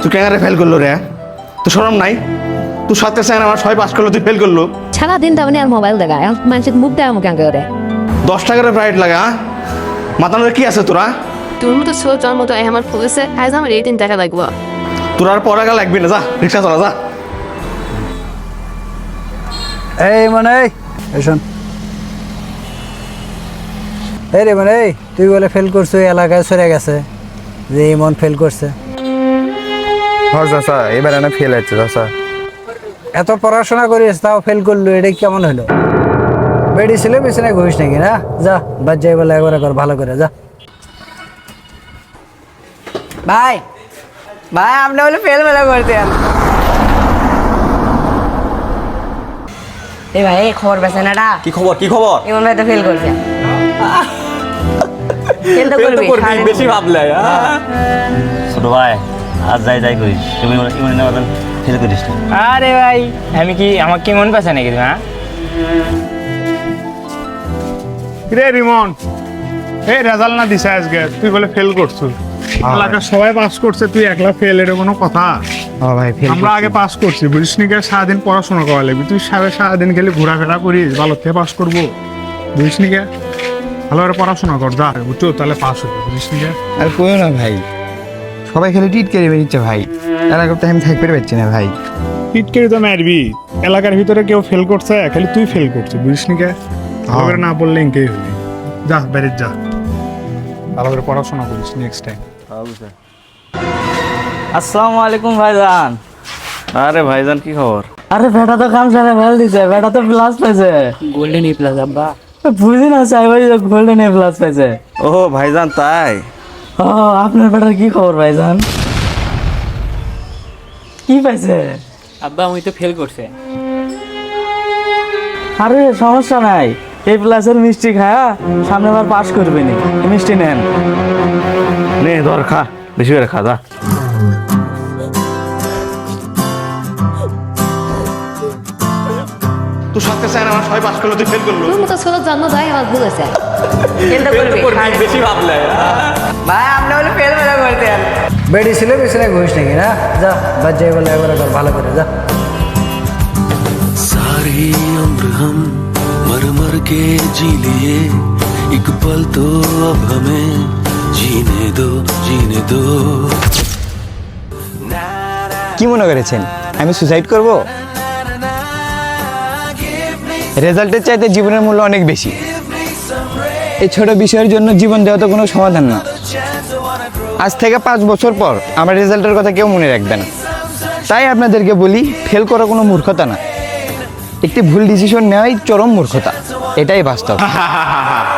তুই ক্যাঙ্গারে ফেল করল রে তুই সরম নাই? তুই সাথে স্যার আমার ছয় পাস করল তুই ফেল করল? সারাদিন তাহলে আর মোবাইল দেখায় মানুষের মুখ দেয় আমাকে আগে করে দশ টাকার প্রাইড লাগা মাতানোর কি আছে তোরা? তোর মতো ছোট তোর মতো আমার পুলিশে আজ আমার এই দিন দেখা লাগবো। তোর আর পড়াগা লাগবি না যা রিক্সা চলা যা। এই মানে এই এই রে মানে এই তুই বলে ফেল করছ এলাকায় সরে গেছে। যে ইমন ফেল করছে। হ্যাঁ চাচা এবার এনে ফেল আছে চাচা এত পড়াশোনা করিস তাও ফেল করল এটা কেমন হলো? বেডি ছিল পিছনে ঘুরিস নাকি না? যা বাদ যাই বলে একবার কর ভালো করে যা। ভাই ভাই আপনি বলে ফেল মেলা করতেন এই ভাই এই খবর পেছে না? এটা কি খবর কি খবর? ইমন ভাই তো ফেল করছে। ফেল তো করবি? করবি বেশি ভাবলে ছোট ভাই আজ যাই যাই করিস। তুমি ইমন ইমন ফেল করিস আরে ভাই আমি কি আমার কি মন পাচ্ছে নাকি হ্যাঁ? রে রিমন? এই রেজাল্ট না দিছে আজকে? তুই বলে ফেল করছ এলাকার সবাই পাস করছে তুই একলা ফেল এটা কোনো কথা? হ্যাঁ ভাই ফেল আমরা আগে পাস করছি বুঝিস নি কে? সারাদিন পড়াশোনা করা লাগবে। তুই সারা সারাদিন খেলে ঘোরাফেরা করিস ভালো থেকে পাস করব। বুঝিস নি কে? ভালো করে পড়াশোনা কর যা। বুঝছ তাহলে পাস হবে বুঝিস কে আর কইও না ভাই সবাই খালি টিট করে বেরিয়েছে ভাই। এলাকাতে আমি থাকতে পারছি না ভাই। পিটকেরি তো মারবি। এলাকার ভিতরে কেউ ফেল করছে খালি তুই ফেল করছিস বুঝিস নি কে? ভালো করে না পড়লে ইনকেই হবি। যা বেরিয়ে যা। ভালো করে পড়াশোনা করিস নেক্সট টাইম আসসালামু আলাইকুম ভাইজান। আরে ভাইজান কি খবর? আরে বেটা তো কাম সারা ফেল দিছে বেটা তো প্লাস পাইছে। গোল্ডেন এ প্লাস আব্বা। বুঝি না চাই ভাই গোল্ডেন এ প্লাস পাইছে ও ভাইজান তাই? ও আপনার বেটার কি খবর ভাইজান? কি পাইছে? আব্বা আমি তো ফেল করছে। আরে সমস্যা নাই। এই প্লাসের মিষ্টি খায়া সামনে বার পাস করবে নি। মিষ্টি নেন। নে ধর খা। বেশি করে খা তুই সাথে স্যার আমার ছয় পাস করলো তুই ফেল করলো তোর মতো ছোট জন্ম দেয় আমার ভুল আছে ফেল তো করবি বেশি ভাবলে ভাই আপনি বলে ফেল মেলা করতেন বেডি ছিল পিছনে ঘুরিস নাকি না যা বাদ যাই বলে একবার কর ভালো করে যা सारी उम्र हम मर मर के जी लिए एक पल तो अब हमें जीने दो जीने दो কি মনে করেছেন আমি সুসাইড করব রেজাল্টের চাইতে জীবনের মূল্য অনেক বেশি। এই ছোট বিষয়ের জন্য জীবন দেওয়া তো কোনো সমাধান না। আজ থেকে পাঁচ বছর পর আমার রেজাল্টের কথা কেউ মনে রাখবে না। তাই আপনাদেরকে বলি ফেল করা কোনো মূর্খতা না। একটি ভুল ডিসিশন নেওয়াই চরম মূর্খতা। এটাই বাস্তব।